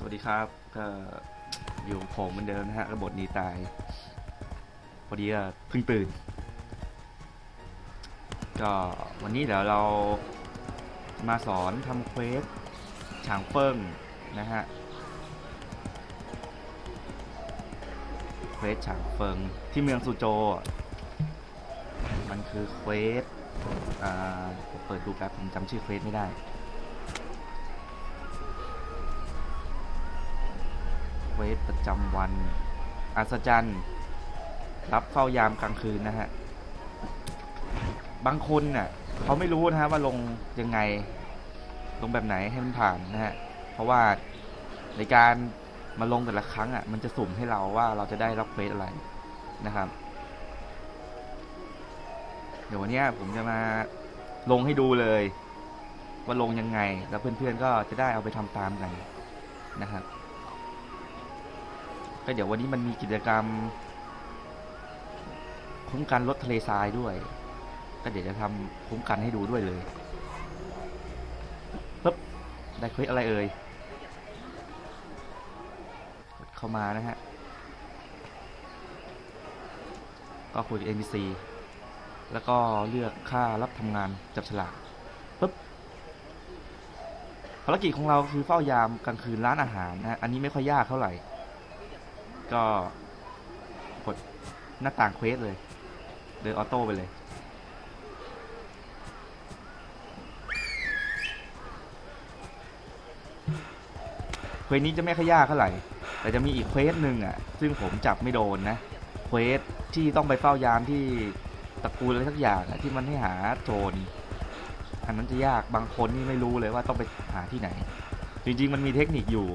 สวัสดีครับก็อยู่ผมเหมือนเดิมนะฮะระบบนีตาย พอดีก็เพิ่งตื่น ก็วันนี้เดี๋ยวเรามาสอนทำเควสฉางเฟิ่งนะฮะเควสฉางเฟิงที่เมืองซูโจ มันคือเควสอ่าผมเปิดดูแป๊บผมจำชื่อเควสไม่ได้ ควสประจำวันอัศจรรย์ รับเฝ้ายามกลางคืนนะฮะ บางคนน่ะเขาไม่รู้นะฮะว่าลงยังไง ลงแบบไหนให้มันผ่านนะฮะ เพราะว่าในการมาลงแต่ละครั้งอะ มันจะสุ่มให้เราว่าเราจะได้รับเควสอะไรนะครับ เดี๋ยววันนี้ผมจะมาลงให้ดูเลย ว่าลงยังไง แล้วเพื่อนๆก็จะได้เอาไปทำตามกันนะครับ ก็เดี๋ยววันนี้มันมีกิจกรรมคุ้มกันรถทะเลทรายด้วย ก็เดี๋ยวจะทำคุ้มกันให้ดูด้วยเลยปึ๊บได้เควสอะไรเอ่ยเข้ามานะฮะ ก็คุยกับ NPC แล้วก็เลือกค่ารับทำงานจับฉลากปึ๊บภารกิจของเราคือเฝ้ายามกลางคืนร้านอาหารนะอันนี้ไม่ค่อยยากเท่าไหร่ ก็กดหน้าต่างเควสเลย เดินออโต้ไปเลยเควสนี้จะไม่ค่อยยากเท่าไหร่ แต่จะมีอีกเควสหนึ่งอะ ซึ่งผมจับไม่โดนนะ เควสที่ต้องไปเฝ้ายามที่ตระกูลอะไรสักอย่างอะที่มันให้หาโจร อันนั้นจะยาก บางคนนี่ไม่รู้เลยว่าต้องไปหาที่ไหน จริงๆมันมีเทคนิคอยู่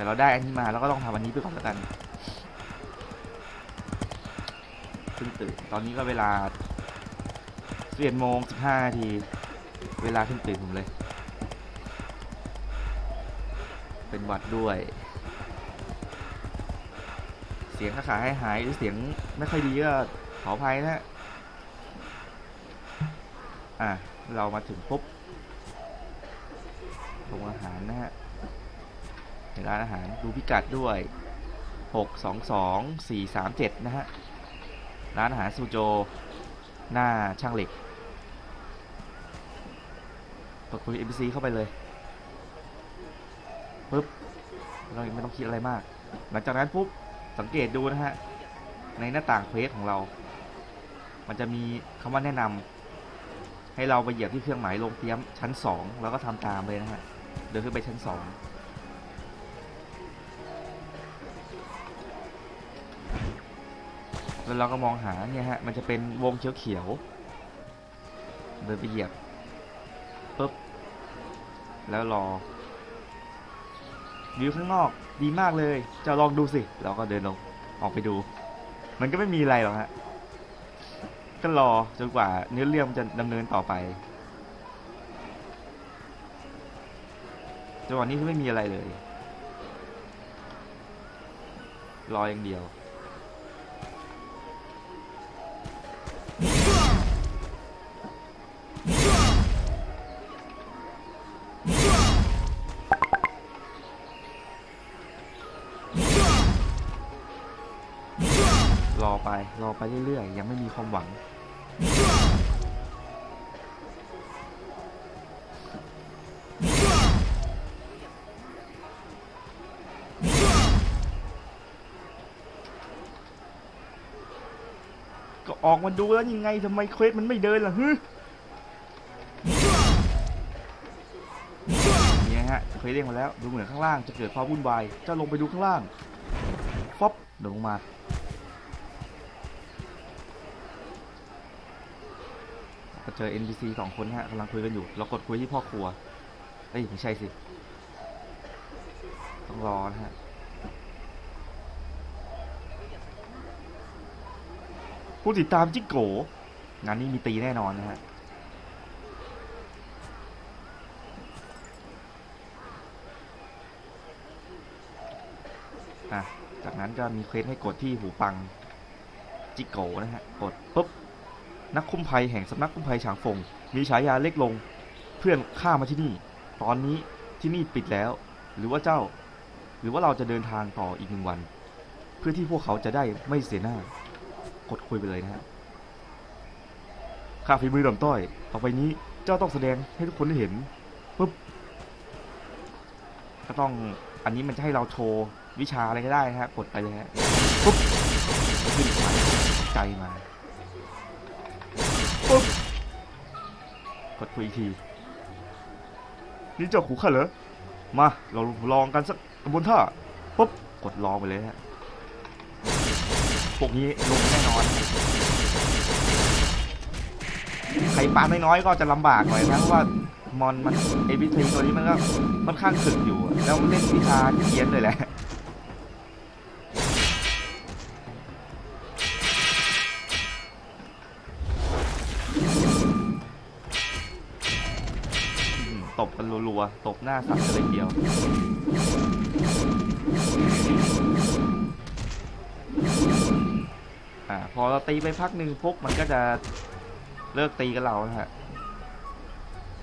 แต่เราได้อันนี้มาเราก็ต้องทำอันนี้ไปก่อนแล้วกันเพิ่งตื่นตอนนี้ก็เวลาสิบเอ็ดโมงสิบห้านาที เวลาขึ้นตื่นผมเลย เป็นวัดด้วย เสียงขาขาให้หายหรือเสียงไม่ค่อยดีก็ขออภัยนะฮะอะ เรามาถึงปุ๊บโรงอาหารนะฮะ ร้านอาหารดูพิกัดด้วย 6 2 2 4 3 7 นะฮะ ร้านอาหารซูโจ หน้าช่างเหล็กกดคุย NPC เข้าไปเลยปุ๊บ เราไม่ต้องคิดอะไรมาก หลังจากนั้นปุ๊บ สังเกตดูนะฮะ ในหน้าต่างเควสของเรา มันจะมีคำว่าแนะนำให้เราไปเหยียบที่เครื่องหมายลงเตรียมชั้น 2 แล้วก็ทำตามเลยนะฮะ เดินขึ้นไปชั้น 2 แล้วเราก็มองหาเนี่ยฮะ มันจะเป็นวงเขียวๆ เดินไปเหยียบปุ๊บ แล้วรอ วิวข้างนอกดีมากเลย จะลองดูสิ เราก็เดินลงออกไปดู มันก็ไม่มีอะไรหรอกฮะ ก็รอจนกว่าเนื้อเรื่องมันจะดำเนินต่อไปจังหวะนี้คือไม่มีอะไรเลย รออย่างเดียว ไป รอไปเรื่อยๆ ยังไม่มีความหวัง ก็ออกมาดูแล้วยังไงทำไมเควสมันไม่เดินล่ะฮึเนี่ยฮะเคยเรียกมาแล้ว ดูเหมือนข้างล่างจะเกิดความวุ่นวายจะลงไปดูข้างล่างฟอบเดินลงมา ก็เจอ NPC สองคนฮะกำลังคุยกันอยู่ เรากดคุยที่พ่อครัว เอ้ย ไม่ใช่สิ ต้องรอนะฮะ ผู้ติดตามจิกโกงานนี้มีตีแน่นอนนะฮะจากนั้นก็มีเควสให้กดที่หูปัง จิโกนะฮะ กดปุ๊บ นักคุ้มภัยแห่งสำนักคุ้มภัยฉางฟง มีฉายาเล็กลง เพื่อนข้ามาที่นี่ ตอนนี้ที่นี่ปิดแล้ว หรือว่าเจ้า หรือว่าเราจะเดินทางต่ออีกหนึ่งวัน เพื่อที่พวกเขาจะได้ไม่เสียหน้า กดคุยไปเลยนะฮะข้าฝีมือดำต้อย ต่อไปนี้เจ้าต้องแสดงให้ทุกคนได้เห็นปุ๊บก็ต้องอันนี้มันจะให้เราโชว์วิชาอะไรก็ได้นะฮะกดไปเลยฮะปุ๊บขึ้นใจมา กดคุยอีกที นี่เจ้าขู่ข้าเหรอ มา เราลองกันสักกระบวนท่าปุ๊บ กดลองไปเลยฮะพวกนี้ลงแน่นอน ใครปาน้อยๆก็จะลำบากหน่อยนะเพราะว่ามอนมันเอ t ีตัวนี้มันก็ค่อนข้างถึกอยู่ แล้วมันเล่นวิชาเพี้ยนเลยแหละ ตบกันรัวๆ ตบหน้าสับกันเลยเดียว อ่า พอเราตีไปพักหนึ่งปุ๊บมันก็จะเลิกตีกันเรานะฮะ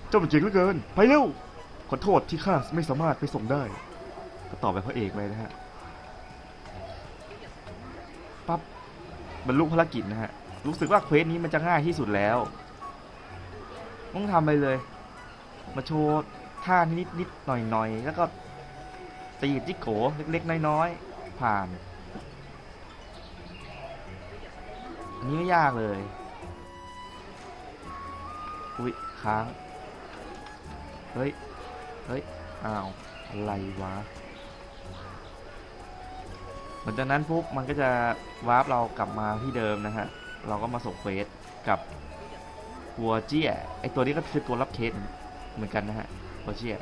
เจ้ามันเจ๋งเหลือเกิน ไปเร็ว ขอโทษที่ข้าไม่สามารถไปส่งได้ ก็ตอบไปพระเอกไปนะฮะ ปั๊บบรรลุภารกิจนะฮะ รู้สึกว่าเควสนี้มันจะง่ายที่สุดแล้ว ต้องทำไปเลย มาโชว์ท่านิดนิดหน่อยหน่อยแล้วก็ตีจิกโกเล็กๆน้อยๆผ่าน อันนี้ไม่ยากเลยอุ้ยค้าง เฮ้ย เฮ้ย อ้าว อะไรวะ หลังจากนั้นปุ๊บ มันก็จะวาร์ปเรากลับมาที่เดิมนะฮะ เราก็มาส่งเควสกับวัวเจี้ย ไอตัวนี้ก็คือตัวรับเคส เหมือนกันนะฮะวัวเจี้ย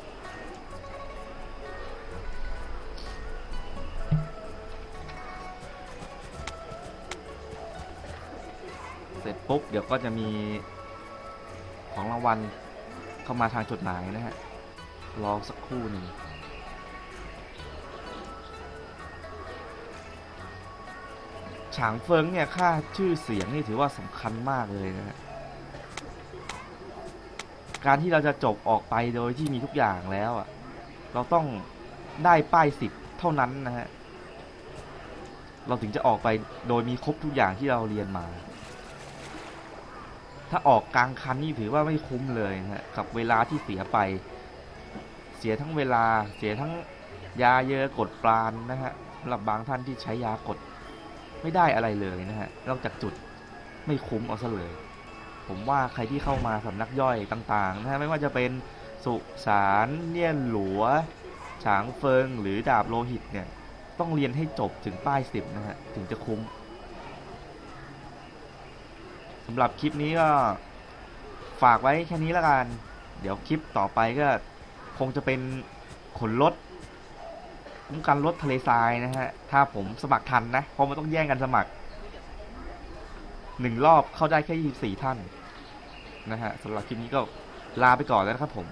เสร็จปุ๊บเดี๋ยวก็จะมีของรางวัลเข้ามาทางจดหมายนะฮะ รอสักครู่หนึ่งฉางเฟิงเนี่ยค่าชื่อเสียงนี่ถือว่าสำคัญมากเลยนะฮะ การที่เราจะจบออกไปโดยที่มีทุกอย่างแล้วอะ เราต้องได้ป้ายสิบเท่านั้นนะฮะ เราถึงจะออกไปโดยมีครบทุกอย่างที่เราเรียนมา ถ้าออกกลางคันนี่ถือว่าไม่คุ้มเลยนะฮะ กับเวลาที่เสียไป เสียทั้งเวลา เสียทั้งยาเยอะกดปราณนะฮะสำหรับบางท่านที่ใช้ยากด ไม่ได้อะไรเลยนะฮะ นอกจากจุดไม่คุ้มเอาซะเลย ผมว่าใครที่เข้ามาสำนักย่อยต่างๆนะฮะไม่ว่าจะเป็นสุสานเนี่ยหลัวฉางเฟิงหรือดาบโลหิตเนี่ยต้องเรียนให้จบถึงป้ายสิบนะฮะถึงจะคุ้มสำหรับคลิปนี้ก็ฝากไว้แค่นี้แล้วกัน เดี๋ยวคลิปต่อไปก็คงจะเป็นขนรถคุ้มกันรถทะเลทรายนะฮะ ถ้าผมสมัครทันนะ เพราะมันต้องแย่งกันสมัคร หนึ่งรอบเข้าได้แค่ 24 ท่านนะฮะสำหรับคลิปนี้ก็ลาไปก่อนแล้วนะครับผม